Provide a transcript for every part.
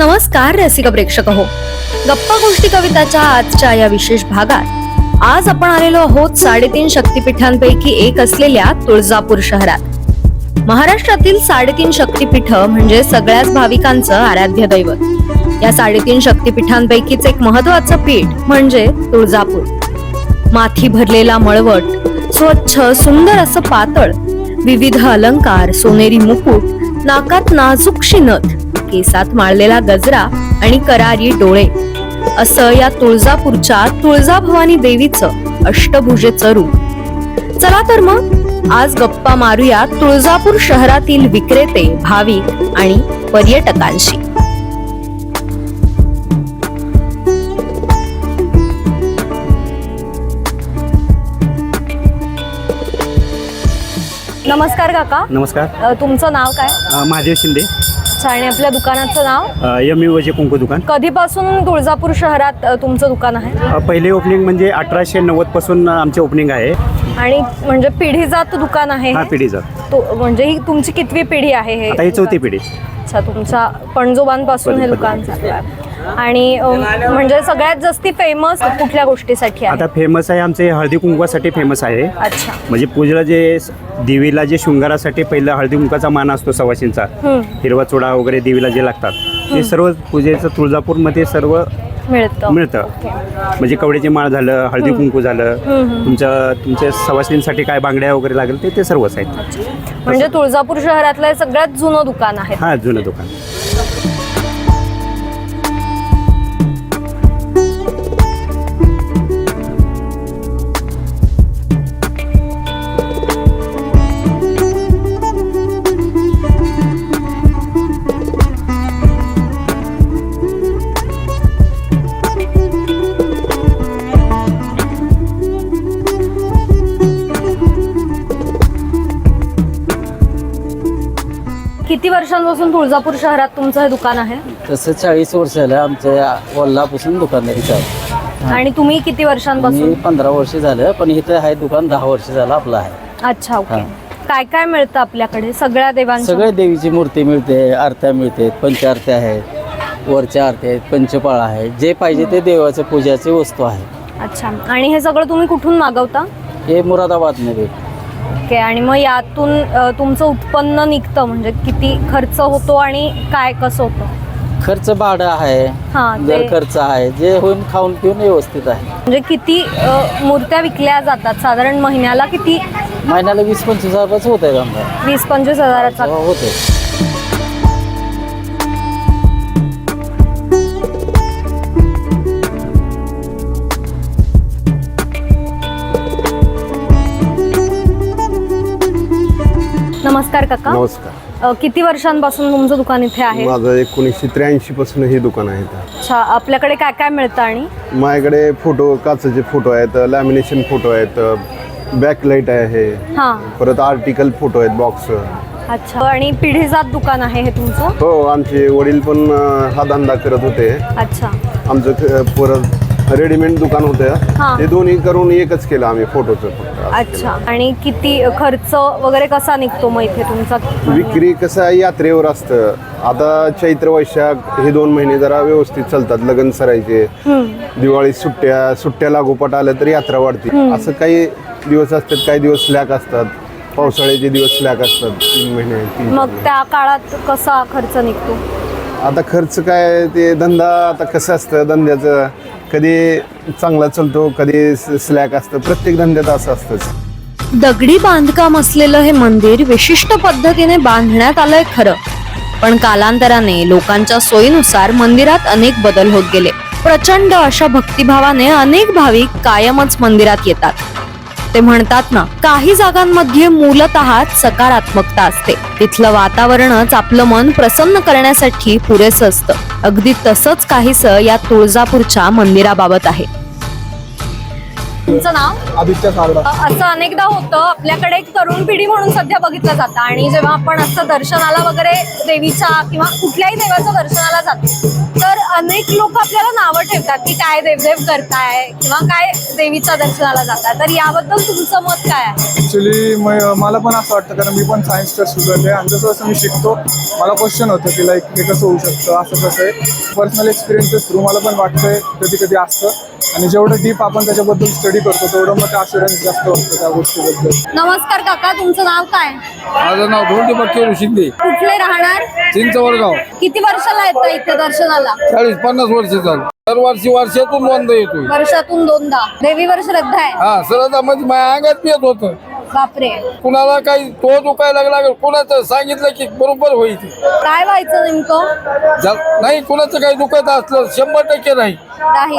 नमस्कार रसिक प्रेक्षक हो. गप्पा गोष्टी कविताच्या आजच्या या विशेष भागात. आज आपण आलेलो आहोत साडेतीन शक्तीपीठांपैकी एक असलेल्या तुळजापूर शहरात. महाराष्ट्रातील साडेतीन शक्तिपीठ म्हणजे सगळ्याच भाविकांचं आराध्य दैवत. या साडेतीन शक्तीपीठांपैकीच एक महत्वाचं पीठ म्हणजे तुळजापूर. माथी भरलेला मळवट स्वच्छ सुंदर असं पातळ विविध अलंकार सोनेरी मुकुट नाकात नाजूकशी नथ केसात माळलेला गजरा आणि करारी डोळे. असं या तुळजापूरच्या तुळजाभवानी देवीचं अष्टभुजेचं रूप. चला तर मग आज गप्पा मारूया तुळजापूर शहरातील विक्रेते भाविक आणि पर्यटकांशी. नमस्कार काका. नमस्कार. तुमचं नाव काय? महादेव शिंदे. अच्छा आणि आपल्या दुकानाचं नाव? एम यू वजे कुंकू दुकान. कधीपासून तुळजापूर शहरात अ, तुमचं दुकान आहे? अ, पहिले ओपनिंग म्हणजे अठराशे नव्वदपासून आमचे ओपनिंग आहे. आणि म्हणजे पिढीजात दुकान आहे हा हे? पिढीचा तो म्हणजे ही तुमची कितवी पिढी आहे हे? आता ही चौथी पिढी. अच्छा तुमच्या पणजोबांपासून हे दुकान चालू आहे. आणि अ, म्हणजे सगळ्यात जास्ती फेमस कुठल्या गोष्टीसाठी आहे? आता फेमस आहे आमचे हळदी कुंकवासाठी फेमस आहे. अच्छा. म्हणजे पूजेला जे स- देवीला जे शृंगारासाठी पहिलं हळदी कुंकाचा मान असतो सवाशींचा हम्म, हिरवा चुडा वगैरे देवीला जे लागतात ते सर्व पूजेचं तुळजापूरमध्ये सर्व मिळतं. मिळतं. म्हणजे कवड्याची माळ झालं हळदी कुंकू झालं तुमच्या तुमच्या सवाशींसाठी काय बांगड्या वगैरे लागेल ते ते सर्वच आहेत. म्हणजे तुळजापूर शहरातलं हे सगळ्यात जुनं दुकान आहे. हा जुनं दुकान. किती वर्षांपासून तुळजापूर शहरात तुमचं हे दुकान आहे? तसं चाळीस वर्ष झालं आमच्या वल्लापासून दुकानदारी चालू आणि तुम्ही किती वर्षांपासून? मी पंधरा वर्ष झालं पण इथं आहे दुकान दहा वर्ष झालं आपलं आहे. अच्छा ओके. काय काय मिळतं आपल्याकडे? सगळ्या देवांच्या सगळे देवीची मूर्ती मिळते आरत्या मिळते पंचारत्या आहेत वरच्या आरत्या आहेत पंचपाळ आहे. जे पाहिजे ते देवाच्या पूजाची वस्तू आहे. अच्छा. आणि हे सगळं तुम्ही कुठून मागवता? हे मुरादाबादमध्ये ओके आणि मग यातून अ, तुमचं उत्पन्न निघतं. म्हणजे किती खर्च होतो आणि काय कसं होतं? खर्च भाडं आहे. हा, ते- दर खर्च आहे. जे होऊन खाऊन पिऊन व्यवस्थित आहे. म्हणजे किती अ, मूर्त्या विकल्या जातात? साधारण महिन्याला किती? महिन्याला वीस पंचवीस हजार होत आहे आमचा वीस पंचवीस हजाराचा. होते नमस्कार काका. नमस्कार. अ, किती वर्षांपासून तुमचं दुकान इथे आहे? माझं एकोणीसशे त्र्याऐंशी पासून हे दुकान आहे इथं. अच्छा आपल्याकडे काय काय मिळतं आणि? माझ्याकडे फोटो काचेचे फोटो आहेत लॅमिनेशन फोटो आहेत बॅकलाईट आहे हां. परत आर्टिकल फोटो आहेत बॉक्स अच्छा आणि पिढीजात दुकान आहे हे तुमचं? हो आमचे वडील पण अं, हा धंदा करत होते. अच्छा. आमचं क- परत रेडीमेड दुकान. होतं ते दोन्ही करून एकच केलं आम्ही फोटोचं अच्छा. आणि किती खर्च वगैरे कसा निघतो मग इथे तुमचा. विक्री कसं आहे यात्रेवर असतं. आता चैत्र वैशाख हे दोन महिने जरा व्यवस्थित चालतात लग्न सरायचे. दिवाळी सुट्ट्या सुट्ट्या लागोपाठ आल्या तर यात्रा वाढते. असं काही दिवस असतात काही दिवस स्लॅक असतात. पावसाळ्याचे दिवस स्लॅक असतात तीन महिने मग त्या काळात कसा खर्च निघतो? आता खर्च काय ते धंदा आता कसं असतं धंद्याचं. कधी चांगला चालतो कधी स्लॅक असतं प्रत्येक धंद्यात असं असतंच. दगडी बांधकाम असलेलं हे मंदिर विशिष्ट पद्धतीने बांधण्यात आलंय खरं. पण कालांतराने लोकांच्या सोयीनुसार मंदिरात अनेक बदल होत गेले. प्रचंड अशा भक्तिभावाने अनेक भाविक कायमच मंदिरात येतात. ते म्हणतात ना काही जागांमध्ये मूलतः सकारात्मकता असते. तिथलं वातावरणच आपलं मन प्रसन्न करण्यासाठी पुरेसं असतं. अगदी तसंच काहीसं या तुळजापूरच्या मंदिराबाबत आहे. तुमचं नाव? आदित्य सारडा. असं अनेकदा होतं. आपल्याकडे एक तरुण पिढी म्हणून सध्या बघितलं जातं. आणि जेव्हा आपण असं दर्शनाला वगैरे देवीच्या किंवा कुठल्याही देवाच्या दर्शनाला जातो तर अनेक लोक आपल्याला नावं ठेवतात की काय देवदेव करताय किंवा काय देवीच्या दर्शनाला जाताय तर याबद्दल तुमचं मत काय आहे? ऍक्च्युली मला पण असं वाटतं कारण मी पण सायन्सचं स्टुडंट आहे. आणि जसं जसं मी शिकतो मला क्वेश्चन होतं की लाईक हे कसं होऊ शकतं असं कसं आहे. पर्सनल एक्सपिरियन्सेस थ्रू मला पण वाटतंय कधी कधी असतं. आणि जेवढं डीप आपण त्याच्याबद्दल स्टडी करतो तेवढं मग ते अशुरन्स जास्त वाटतं त्या गोष्टीबद्दल. नमस्कार काका तुमचं नाव काय? माझं नाव धोंडी बक्केरू शिंदे. कुठले राहणार? चिंचवडगाव. किती वर्षाला येतं इथे दर्शनाला? चाळीस पन्नास वर्ष झालं. दरवर्षी वर्षातून दोनदा येतोय. वर्षातून दोनदा. देवीवर श्रद्धा आहे. हा सरदा म्हणजे माझ्या अंगात येत होतं. बापरे. कुणाला काही तो दुखायला लागला कुणाचं सांगितलं की बरोबर होईल ते. काय व्हायचं नेमकं? जा- नाही कुणाचं काही दुखत असलं शंभर टक्के नाही. नाही.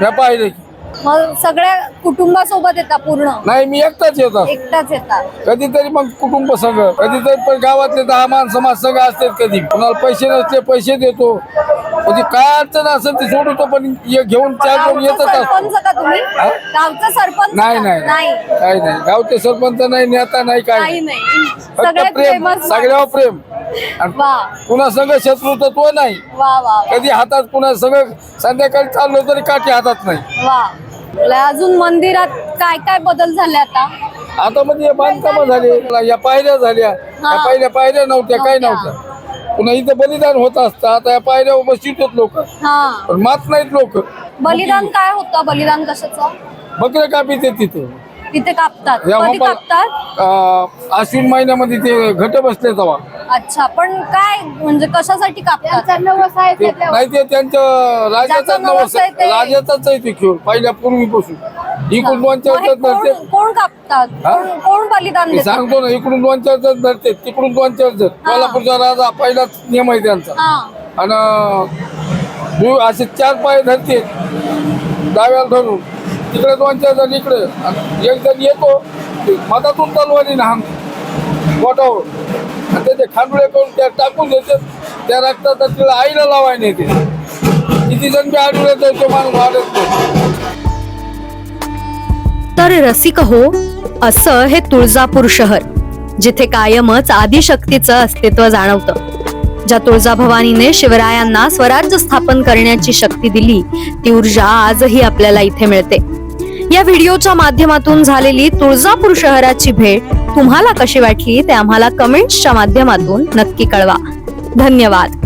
मी पाहिलं की. मग सगळ्या कुटुंबासोबत येतात पूर्ण? नाही मी एकटाच येतात एकटाच येतात कधीतरी मग कुटुंब संघ कधीतरी पण गावातले दहा माणसं समाज संघ असतात कधी. कुणाला पैसे नसले पैसे देतो. म्हणजे काय अडचण असेल ती सोडतो पण घेऊन चार येतच असतो. सरपंच का तुम्ही? हा? गावचा सरपंच नाही का? नाही नाही. काही नाही. गावचे सरपंच नाही नेता नाही काय नाही. नाही. फक्त सगळ्यात प्रेम. सगळ्यावर प्रेम. वा. कुणा संघ शत्रुत्व नाही. वा वा कधी हातात कुणा संघ संध्याकाळी चाललो तरी काठी हातात नाही. वा. अजून मंदिरात काय काय बदल झाले आता? आता म्हणजे बांधकामं झाले या पायऱ्या झाल्या. या पहिल्या पायऱ्या नव्हत्या काय नव्हत्या. पुन्हा इथं बलिदान होत असतं आता या पायऱ्या बसवित होत लोक. हा. पण मात नाहीत लोक. बलिदान काय होतं बलिदान कशाचं? बकऱ्या कापीत तिथे. तिथे कापतात. या कधी मोपा- कापतात? अं, आश्विन महिन्यामध्ये ते घट बसले तेव्हा. अच्छा पण काय म्हणजे कशासाठी कापतात? ते- नाही ते त्यांच्या राजाचा ज्याचं नवस नवस आहे. ते- राजाचाच आहे ते खेळ पहिल्या पूर्वीपासून. इकडून दोन चार मग हे तास धरते. कोण कोण कापतात? हा? कोण- कोण बलिदान मी सांगतो ना इकडून दोन चार तास धरते तिकडून दोन चार तास कोल्हापूरचा राजा पहिलाच नियम आहे त्यांचा. हा. आणि दु- असे चार पाय धरते डाव्याला धरून. तिकडे दोन चार जण इकडे. आणि एक जण येतो ते मधातून तलवारी ना बोटावर आणि खांडुळे करून त्या टाकून देते त्या रक्ताचा तिला आईला लावायला येते. किती जण बी आढळले तर तो माणूस वाढत नाही. तर रसिक हो असं हे तुळजापूर शहर जिथे कायमच आदिशक्तीचं अस्तित्व जाणवतं. ज्या तुळजाभवानीने शिवरायांना स्वराज्य स्थापन करण्याची शक्ती दिली ती ऊर्जा आजही आपल्याला इथे मिळते. या व्हिडिओच्या माध्यमातून झालेली तुळजापूर शहराची भेट तुम्हाला कशी वाटली ते आम्हाला कमेंट्सच्या माध्यमातून नक्की कळवा. धन्यवाद.